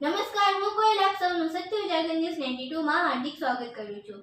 નમસ્કાર, હું કોયલ, આપ સૌનું સત્ય ઉજાગર ન્યૂઝ 92 માં હાર્દિક સ્વાગત કરું છું.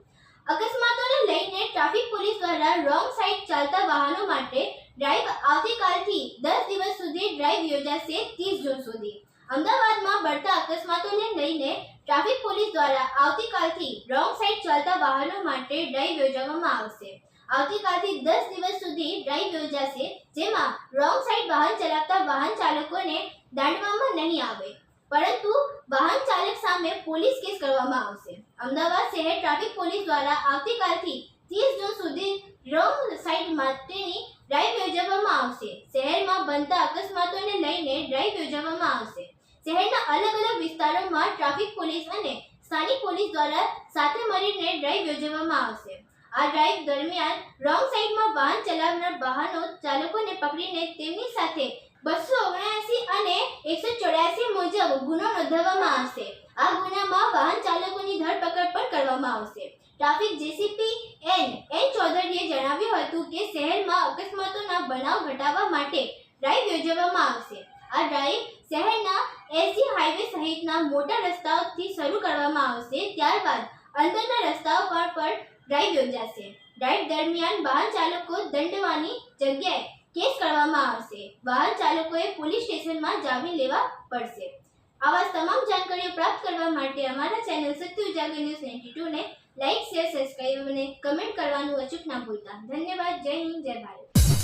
અકસ્માતોને લઈને ટ્રાફિક પોલીસ દ્વારા રોંગ સાઈડ ચાલતા વાહનો માટે ડ્રાઈવ આવતીકાલથી દસ દિવસ સુધી ડ્રાઈવ યોજાશે 30 જૂન સુધી. અમદાવાદમાં બળતા અકસ્માતોને લઈને ટ્રાફિક પોલીસ દ્વારા આવતીકાલથી રોંગ સાઈડ ચાલતા વાહનો માટે ડ્રાઈવ યોજવામાં આવશે. આવતીકાલથી દસ દિવસ સુધી ડ્રાઈવ યોજાશે, જેમાં રોંગ વાહન ચલાવતા વાહન ચાલકોને દાંડવામાં નહીં આવે, પરંતુ વાહન ચાલક સામે પોલીસ કેસ કરવામાં આવશે. અમદાવાદ શહેર ટ્રાફિક પોલીસ દ્વારા આવતીકાલથી 30 જૂન સુધી રોંગ સાઇડ માટેની ડ્રાઈવ યોજવામાં આવશે. શહેરમાં બનતા અકસ્માતોને લઈને ડ્રાઈવ યોજવામાં આવશે. શહેરના અલગ અલગ વિસ્તારોમાં ટ્રાફિક પોલીસ અને સ્થાનિક પોલીસ દ્વારા સાથે મળીને ડ્રાઈવ યોજવામાં આવશે. આ ડ્રાઈવ દરમિયાન રોંગ સાઈડમાં વાહન ચલાવનાર વાહનો ચાલકોને પકડીને તેમની સાથે બસો ઓગણસી અને એકસો ચોર્યાસી મુજબ ગુનો નોંધવામાં આવશે. આ ગુનામાં વાહન ચાલકોની ધરપકડ પણ કરવામાં આવશે. ટ્રાફિક જેસીપી એન એન ચૌધરીએ જણાવ્યું હતું કે શહેરમાં અકસ્માતોના બનાવ ઘટાડવા માટે ડ્રાઈવ યોજવામાં આવશે. આ ડ્રાઈવ શહેરના એસી હાઈવે સહિતના મોટા રસ્તાઓથી શરૂ કરવામાં આવશે. ત્યારબાદ અંદરના રસ્તાઓ પર પણ ડ્રાઈવ યોજાશે. ડ્રાઈવ દરમિયાન વાહન ચાલકો દંડવાની જગ્યાએ કેસ કરવામાં આવશે. વાહન ચાલકોએ પોલીસ સ્ટેશનમાં જામીન લેવા પડશે. આવા તમામ જાણકારીઓ પ્રાપ્ત કરવા માટે અમારા ચેનલ સત્ય ઉજાગર ન્યૂઝ 92 ને લાઇક શેર, સબસ્ક્રાઇબ અને કમેન્ટ કરવાનું અચૂક ના ભૂલતા. ધન્યવાદ. જય હિન્દ, જય ભારત.